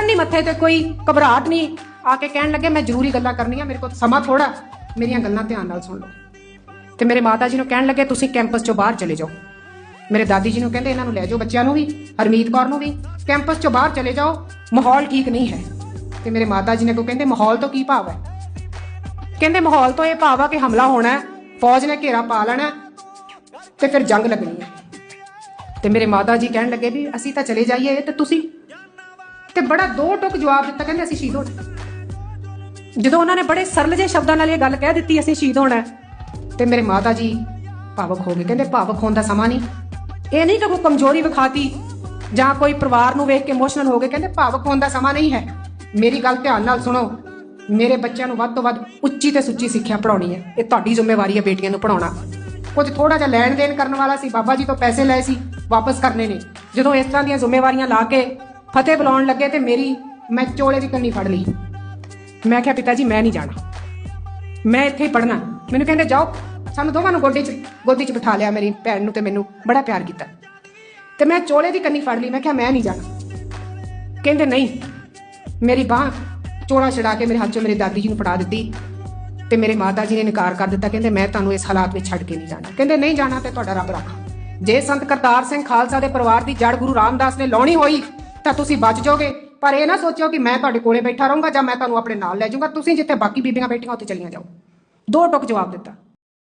Tension ਨਹੀਂ ਮੱਥੇ ਤੇ, ਕੋਈ ਘਬਰਾਹਟ ਨਹੀਂ ਆ ਕੇ ਕਹਿਣ ਲੱਗੇ, ਮੈਂ ਜ਼ਰੂਰੀ ਗੱਲਾਂ ਕਰਨੀਆਂ, ਮੇਰੇ ਕੋਲ ਸਮਾਂ ਥੋੜਾ ਮੇਰੀਆਂ ਗੱਲਾਂ ਧਿਆਨ ਨਾਲ ਸੁਣ ਲਓ। ਤੇ ਮੇਰੇ ਮਾਤਾ ਜੀ ਨੂੰ ਕਹਿਣ ਲੱਗੇ, ਤੁਸੀਂ ਕੈਂਪਸ ਚੋਂ ਬਾਹਰ ਚਲੇ ਜਾਓ। ਮੇਰੇ ਦਾਦੀ ਜੀ ਨੂੰ ਕਹਿੰਦੇ, ਇਹਨਾਂ ਨੂੰ ਲੈ ਜਾਓ ਬੱਚਿਆਂ ਨੂੰ ਵੀ, ਹਰਮੀਤ ਕੌਰ ਨੂੰ ਵੀ। ਕੈਂਪਸ ਚੋਂ ਬਾਹਰ ਚਲੇ ਜਾਓ, ਮਾਹੌਲ ਠੀਕ ਨਹੀਂ ਹੈ। ਤੇ ਮੇਰੇ ਮਾਤਾ ਜੀ ਨੇ ਕੋ ਕਹਿੰਦੇ, ਮਾਹੌਲ ਤੋਂ ਕੀ ਭਾਵ ਹੈ? ਕਹਿੰਦੇ, ਮਾਹੌਲ ਤੋਂ ਇਹ ਭਾਵ ਆ ਕਿ ਹਮਲਾ ਹੋਣਾ ਹੈ, ਫੌਜ ਨੇ ਘੇਰਾ ਪਾ ਲੈਣਾ ਤੇ ਫਿਰ ਜੰਗ ਲੱਗਣੀ ਹੈ। ਤੇ ਮੇਰੇ ਮਾਤਾ ਜੀ ਕਹਿਣ ਲੱਗੇ ਵੀ, ਅਸੀਂ ਤਾਂ ਚਲੇ ਜਾਈਏ, ਤੇ ਤੁਸੀਂ ਤੇ ਬੜਾ ਦੋ ਟੁਕ ਜਵਾਬ ਦਿੱਤਾ ਕਹਿੰਦੇ ਅਸੀਂ ਸ਼ਹੀਦ ਹੋ ਜਾਣਾ ਜਦੋਂ ਉਹਨਾਂ ਨੇ ਬੜੇ ਸਰਲ ਜਿਹੇ ਸ਼ਬਦਾਂ ਨਾਲ ਇਹ ਗੱਲ ਕਹਿ ਦਿੱਤੀ, ਅਸੀਂ ਸ਼ਹੀਦ ਹੋਣਾ ਤੇ ਮੇਰੇ ਮਾਤਾ ਜੀ ਭਾਵਕ ਹੋ ਗਏ, ਕਹਿੰਦੇ ਭਾਵਕ ਹੋਣ ਦਾ ਸਮਾਂ ਨਹੀਂ। ਇਹ ਨਹੀਂ ਕਿ ਕੋਈ ਕਮਜ਼ੋਰੀ ਵਿਖਾਤੀ ਜਾਂ ਕੋਈ ਪਰਿਵਾਰ ਨੂੰ ਵੇਖ ਕੇ ਇਮੋਸ਼ਨਲ ਹੋ ਗਏ, ਕਹਿੰਦੇ ਭਾਵਕ ਹੋਣ ਦਾ ਸਮਾਂ ਨਹੀਂ ਹੈ। ਮੇਰੀ ਗੱਲ ਧਿਆਨ ਨਾਲ ਸੁਣੋ, ਮੇਰੇ ਬੱਚਿਆਂ ਨੂੰ ਵੱਧ ਤੋਂ ਵੱਧ ਉੱਚੀ ਤੇ ਸੁੱਚੀ ਸਿੱਖਿਆ ਪੜਾਉਣੀ ਹੈ। ਇਹ ਤੁਹਾਡੀ ਜ਼ਿੰਮੇਵਾਰੀ ਹੈ ਬੇਟੀਆਂ ਨੂੰ ਪੜਾਉਣਾ ਕੁਝ ਥੋੜਾ ਜਿਹਾ ਲੈਣ ਦੇਣ ਕਰਨ ਵਾਲਾ ਸੀ, ਬਾਬਾ ਜੀ ਤੋਂ ਪੈਸੇ ਲਏ ਸੀ, ਵਾਪਸ ਕਰਨੇ ਨੇ। ਜਦੋਂ ਇਸ ਤਰ੍ਹਾਂ ਦੀਆਂ ਜ਼ਿੰਮੇਵਾਰੀਆਂ ਲਾ ਕੇ ਫਤਿਹ ਬੁਲਾਉਣ ਲੱਗੇ ਤੇ ਮੇਰੀ, ਮੈਂ ਚੋਲੇ ਦੀ ਕੰਨੀ ਫੜ ਲਈ। ਮੈਂ ਕਿਹਾ, ਪਿਤਾ ਜੀ, ਮੈਂ ਨਹੀਂ ਜਾਣਾ। ਮੈਂ ਇੱਥੇ ਹੀ ਪੜਨਾ ਮੈਨੂੰ ਕਹਿੰਦੇ, ਜਾਓ, ਸਾਨੂੰ ਦੋਵਾਂ ਨੂੰ ਗੋਡੇ 'ਚ, ਗੋਦੀ 'ਚ ਬਿਠਾ ਲਿਆ ਮੇਰੀ ਭੈਣ ਨੂੰ ਤੇ ਮੈਨੂੰ ਬੜਾ ਪਿਆਰ ਕੀਤਾ। ਤੇ ਮੈਂ ਚੋਲੇ ਦੀ ਕੰਨੀ ਫੜ ਲਈ। ਮੈਂ ਕਿਹਾ, ਮੈਂ ਨਹੀਂ ਜਾਣਾ। ਕਹਿੰਦੇ, ਨਹੀਂ, ਮੇਰੀ ਬਾਹ ਚੋਲਾ ਛਡਾ ਕੇ ਮੇਰੇ ਹੱਥ 'ਚੋਂ ਮੇਰੀ ਦਾਦੀ ਜੀ ਨੂੰ ਫੜਾ ਦਿੱਤੀ ਤੇ ਮੇਰੇ ਮਾਤਾ ਜੀ ਨੇ ਇਨਕਾਰ ਕਰ ਦਿੱਤਾ। ਕਹਿੰਦੇ, ਮੈਂ ਤੁਹਾਨੂੰ ਇਸ ਹਾਲਾਤ ਵਿੱਚ ਛੱਡ ਕੇ ਨਹੀਂ ਜਾਣਾ। ਕਹਿੰਦੇ, ਨਹੀਂ ਜਾਣਾ ਤੇ ਤੁਹਾਡਾ ਰੱਬ ਰੱਖਾ। ਜੇ ਸੰਤ ਕਰਤਾਰ ਸਿੰਘ ਖਾਲਸਾ ਦੇ ਪਰਿਵਾਰ ਦੀ ਜੜ ਗੁਰੂ ਰਾਮਦਾਸ ਨੇ ਲਾਉਣੀ ਹੋਈ ਤਾਂ ਤੁਸੀਂ ਬਚ ਜਾਓਗੇ। ਪਰ ਇਹ ਨਾ ਸੋਚਿਓ ਕਿ ਮੈਂ ਤੁਹਾਡੇ ਕੋਲੇ ਬੈਠਾ ਰਹੂੰਗਾ ਜਾਂ ਮੈਂ ਤੁਹਾਨੂੰ ਆਪਣੇ ਨਾਲ ਲੈ ਜਾਊਂਗਾ। ਤੁਸੀਂ ਜਿੱਥੇ ਬਾਕੀ ਬੀਬੀਆਂ ਬੈਠੀਆਂ ਉੱਥੇ ਚਲੀਆਂ ਜਾਓ। ਦੋ ਟੁਕ ਜਵਾਬ ਦਿੱਤਾ।